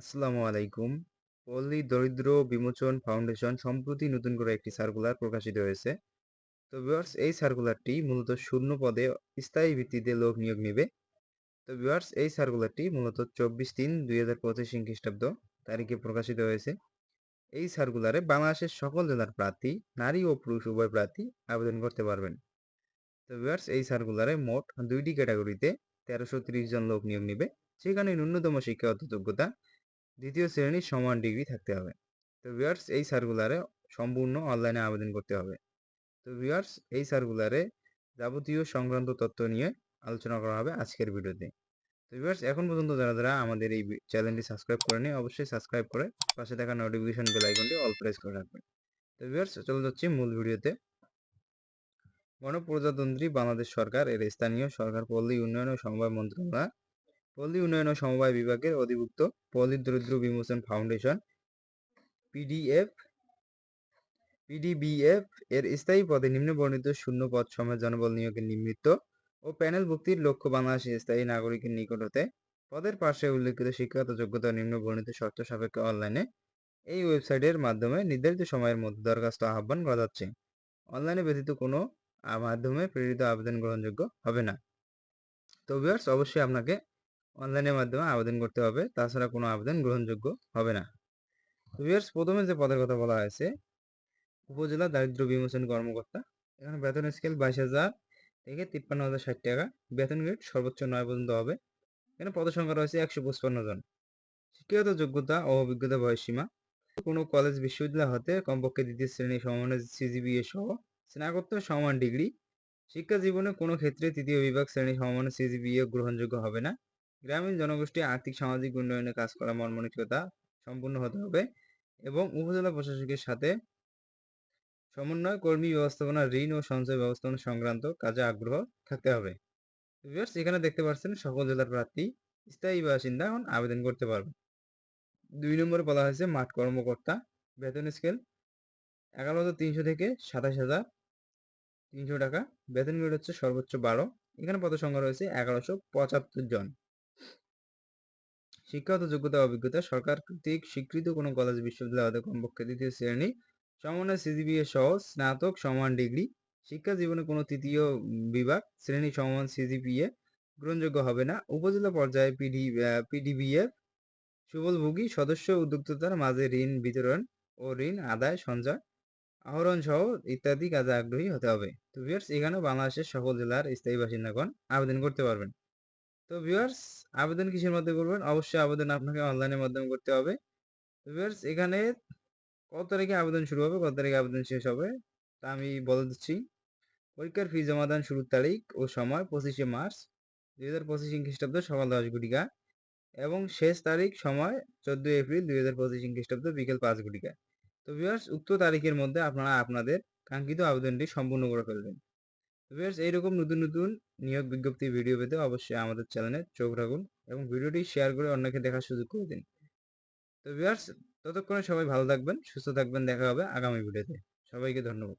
আসসালামু আলাইকুম। পল্লী দরিদ্র বিমোচন ফাউন্ডেশন সম্প্রতি নতুন করে একটি সার্কুলার প্রকাশিত হয়েছে। তো ভিউয়ার্স এই সার্কুলারটি মূলত শূন্য পদে স্থায়ী ভিত্তিতে লোক নিয়োগ নেবে। তো ভিউয়ার্স এই সার্কুলারটি মূলত চব্বিশ তিন দুই হাজার পঁচিশ খ্রিস্টাব্দ তারিখে প্রকাশিত হয়েছে। এই সার্কুলারে বাংলাদেশের সকল জেলার প্রার্থী, নারী ও পুরুষ উভয় প্রার্থী আবেদন করতে পারবেন। তো ভিউয়ার্স এই সার্কুলারে মোট দুইটি ক্যাটাগরিতে তেরোশো জন লোক নিয়োগ নেবে। সেখানে ন্যূনতম শিক্ষাগত যোগ্যতা দ্বিতীয় শ্রেণির সমান ডিগ্রি থাকতে হবে। তো ভিউয়ার্স এই সার্কুলারে সম্পূর্ণ অনলাইনে আবেদন করতে হবে। তো ভিউয়ার্স এই সার্কুলারে যাবতীয় সংক্রান্ত তথ্য নিয়ে আলোচনা করা হবে আজকের ভিডিওতে তো ভিউয়ার্স এখন পর্যন্ত যারা যারা আমাদের এই চ্যানেলটি সাবস্ক্রাইব করে করেনি, অবশ্যই সাবস্ক্রাইব করে পাশে থাকা নোটিফিকেশন বেল আইকনটি অল প্রেস করে রাখবেন। তো ভিউয়ার্স চলে যাচ্ছি মূল ভিডিওতে গণপ্রজাতন্ত্রী বাংলাদেশ সরকার এর স্থানীয় সরকার পল্লী উন্নয়ন ও সমবায় মন্ত্রণালয় পল্লী উন্নয়ন ও সমবায় বিভাগের অধিভুক্ত পল্লী দরিদ্র বিমোচন ফাউন্ডেশন, পিডিএফ, পিডিবিএফ এর স্থায়ী পদে নিম্ন বর্ণিত শূন্য পদ সময় জনবল নিয়োগের নিমিত্ত ও প্যানেল ভুক্তির লক্ষ্য বাংলাদেশের স্থায়ী নাগরিকের নিকট হতে পদের পাশে উল্লেখিত শিক্ষাগত যোগ্যতা নিম্নবর্ণিত শর্ত সাপেক্ষে অনলাইনে এই ওয়েবসাইটের মাধ্যমে নির্ধারিত সময়ের মধ্যে দরখাস্ত আহ্বান করা যাচ্ছে অনলাইনে ব্যতীত কোনো মাধ্যমে প্রেরিত আবেদন গ্রহণযোগ্য হবে না। তো ভিউয়ার্স অবশ্যই আপনাকে অনলাইনের মাধ্যমে আবেদন করতে হবে। তাছাড়া কোনো আবেদন গ্রহণযোগ্য হবে না। ভিউয়ার্স প্রথমে যে পদের কথা বলা হয়েছে, উপজেলা দারিদ্র বিমোচন কর্মকর্তা। এখানে বেতন স্কেল বাইশ হাজার থেকে তিপ্পান্ন হাজার ষাট টাকা। বেতন গ্রেড সর্বোচ্চ নয় পর্যন্ত হবে। এখানে পদ সংখ্যা রয়েছে একশো পঁচপান্ন জন। শিক্ষাগত যোগ্যতা ও অভিজ্ঞতা বয়সীমা কোনো কলেজ বিশ্ববিদ্যালয় হতে কমপক্ষে দ্বিতীয় শ্রেণি সমানের সিজিবিএ সহ স্নাতকোত্তর সমান ডিগ্রি শিক্ষা জীবনে কোনো ক্ষেত্রে তৃতীয় বিভাগ শ্রেণি সমমানের সিজিপিএ গ্রহণযোগ্য হবে না। গ্রামীণ জনগোষ্ঠী আর্থিক, সামাজিক উন্নয়নে কাজ করা মর্মনিকতা সম্পূর্ণ হতে হবে এবং উপজেলা প্রশাসকের সাথে সমন্বয়, কর্মী ব্যবস্থাপনা, ঋণ ও সঞ্চয় ব্যবস্থাপনা সংক্রান্ত কাজে আগ্রহ থাকতে হবে। এখানে দেখতে পাচ্ছেন সকল জেলার প্রার্থী, স্থায়ী বাসিন্দা এখন আবেদন করতে পারবে দুই নম্বরে বলা হয়েছে, মাঠ কর্মকর্তা, বেতন স্কেল এগারো হাজার তিনশো থেকে সাতাশ হাজার তিনশো টাকা। বেতন গ্রেড হচ্ছে সর্বোচ্চ বারো। এখানে পদ সংখ্যা রয়েছে এগারোশো পঁচাত্তর জন। শিক্ষাগত যোগ্যতা অভিজ্ঞতা সরকার কর্তৃক স্বীকৃত কোনো কলেজ বিশ্ববিদ্যালয় হতে কমপক্ষে দ্বিতীয় শ্রেণি সমানের সিজিবিএ সহ স্নাতক সমান ডিগ্রি শিক্ষা জীবনে কোনো তৃতীয় বিভাগ শ্রেণি সমান সিজিপিএ গ্রহণযোগ্য হবে না। উপজেলা পর্যায়ে পিডি পিডিবিএফ সুবলভোগী সদস্য উদ্যোক্তার মাঝে ঋণ বিতরণ ও ঋণ আদায় সঞ্চয় আহরণ সহ ইত্যাদি কাজে আগ্রহী হতে হবে। তো এখানে বাংলাদেশের সকল জেলার স্থায়ী বাসিন্দাগণ আবেদন করতে পারবেন। তো ভিউয়ার্স আবেদন কিসের মাধ্যমে করবেন? অবশ্যই আবেদন আপনাকে অনলাইনের মাধ্যমে করতে হবে। তো ভিউয়ার্স এখানে কত তারিখে আবেদন শুরু হবে, কত তারিখে আবেদন শেষ হবে, তা আমি বলে দিচ্ছি। পরীক্ষার ফি জমাদান শুরুর তারিখ ও সময় পঁচিশে মার্চ দুই হাজার পঁচিশ খ্রিস্টাব্দ সকাল দশ ঘটিকা এবং শেষ তারিখ সময় চোদ্দই এপ্রিল দুই হাজার পঁচিশ খ্রিস্টাব্দ বিকেল পাঁচ ঘটিকা তো ভিউয়ার্স উক্ত তারিখের মধ্যে আপনারা আপনাদের কাঙ্ক্ষিত আবেদনটি সম্পূর্ণ করে ফেলবেন। ভিউয়ার্স, এইরকম নতুন নতুন নিয়োগ বিজ্ঞপ্তি ভিডিও পেতে অবশ্যই আমাদের চ্যানেলে চোখ রাখুন এবং ভিডিওটি শেয়ার করে অন্যকে দেখার সুযোগ করে দিন। তো ভিউয়ার্স, ততক্ষণে সবাই ভালো থাকবেন, সুস্থ থাকবেন, দেখা হবে আগামী ভিডিওতে। সবাইকে ধন্যবাদ।